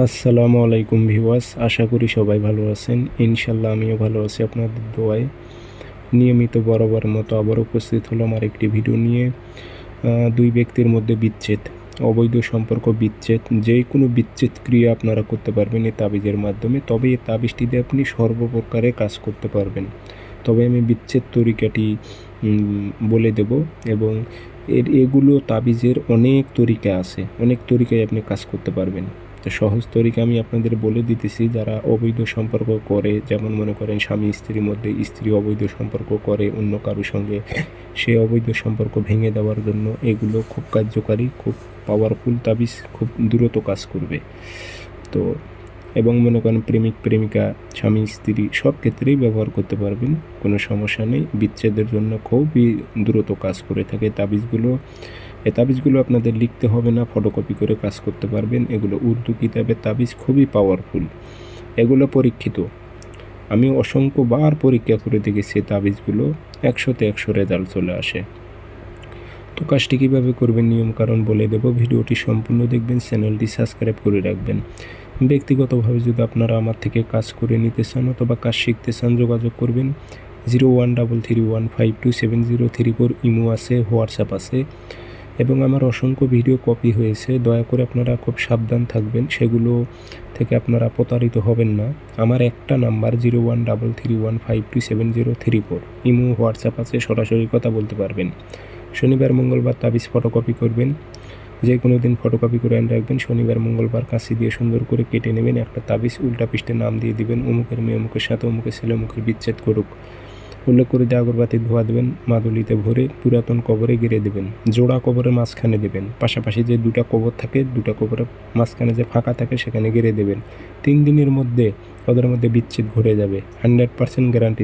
আসসালামু আলাইকুম ভিওয়াস আশা করি সবাই ভালো আছেন। ইনশাল্লাহ আমিও ভালো আছি আপনাদের দোয়ায়। নিয়মিত বরাবর মতো আবার উপস্থিত হলো আমার একটি ভিডিও নিয়ে। দুই ব্যক্তির মধ্যে বিচ্ছেদ, অবৈধ সম্পর্ক বিচ্ছেদ যে কোনো বিচ্ছেদ ক্রিয়া আপনারা করতে পারবেন এই তাবিজের মাধ্যমে, তবে এই তাবিজটি দিয়ে আপনি সর্বপ্রকারে কাজ করতে পারবেন। তবে আমি বিচ্ছেদ তরিকাটি বলে দেব এবং এর, এগুলো তাবিজের অনেক তরিকা আছে, অনেক তরিকায় আপনি কাজ করতে পারবেন। তো সহজ তরিকা আমি আপনাদের বলে দিতেছি, যারা অবৈধ সম্পর্ক করে, যেমন মনে করেন স্বামী স্ত্রীর মধ্যে স্ত্রী অবৈধ সম্পর্ক করে, অন্য কারোর সঙ্গে সে অবৈধ সম্পর্ক ভেঙে দেওয়ার জন্য এগুলো খুব কার্যকারী, খুব পাওয়ারফুল তাবিজ, খুব দ্রুত কাজ করবে। তো, এবং মনে করেন প্রেমিক, প্রেমিকা, স্বামী, স্ত্রী সব ক্ষেত্রেই ব্যবহার করতে পারবেন, কোনো সমস্যা নেই। বিচ্ছেদের জন্য খুবই দ্রুত কাজ করে থাকে তাবিজগুলো। এই তাবিজগুলো আপনাদের লিখতে হবে না ফটোকপি করে কাজ করতে পারবেন। এগুলো উর্দু কিতাবের তাবিজ খুবই পাওয়ারফুল এগুলো পরীক্ষিত। আমি অসংখ্যবার পরীক্ষা করে দেখেছি তাবিজগুলো। একশোতে একশো রেজাল্ট চলে আসে। তো কাজটি কীভাবে করবেন? নিয়ম কারণ বলে দেব। ভিডিওটি সম্পূর্ণ দেখবেন, চ্যানেলটি সাবস্ক্রাইব করে রাখবেন। ব্যক্তিগতভাবে যদি আপনারা আমার থেকে কাজ করে নিতে চান অথবা কাজ শিখতে চান, যোগাযোগ করবেন। Zero one double three one five two seven zero three four imo আছে, হোয়াটসঅ্যাপ আছে। এবং আমার অসংখ্য ভিডিও কপি হয়েছে। দয়া করে আপনারা খুব সাবধান থাকবেন, সেগুলো থেকে আপনারা প্রতারিত হবেন না। আমার একটা number zero one double three one five two seven zero three four imo, WhatsApp আছে, সরাসরি কথা বলতে পারবেন। শনিবার, মঙ্গলবার তাবিজ ফটোকপি করবেন। যে কোনো দিন ফটোকপি করে আন রাখবেন। শনিবার, মঙ্গলবার কাশি দিয়ে সুন্দর করে কেটে নেবেন। একটা তাবিজ উল্টা পৃষ্ঠে নাম দিয়ে দিবেন। অমুকের মেয়ে অমুকের সাথে, অমুকের ছেলে অমুকের বিচ্ছেদ করুক। উল্লেখ করে দিয়ে আগরবাতি ধোয়া দেবেন, মাদুলিতে ভরে পুরাতন কবরে গিরে দেবেন, জোড়া কবরের মাঝখানে দেবেন। পাশাপাশি যে দুটা কবর থাকে, দুটা কবরের মাঝখানে যে ফাঁকা থাকে, সেখানে গিরে দেবেন। তিন দিনের মধ্যে, ওদের মধ্যে বিচ্ছেদ ঘটে যাবে। Hundred percent guarantee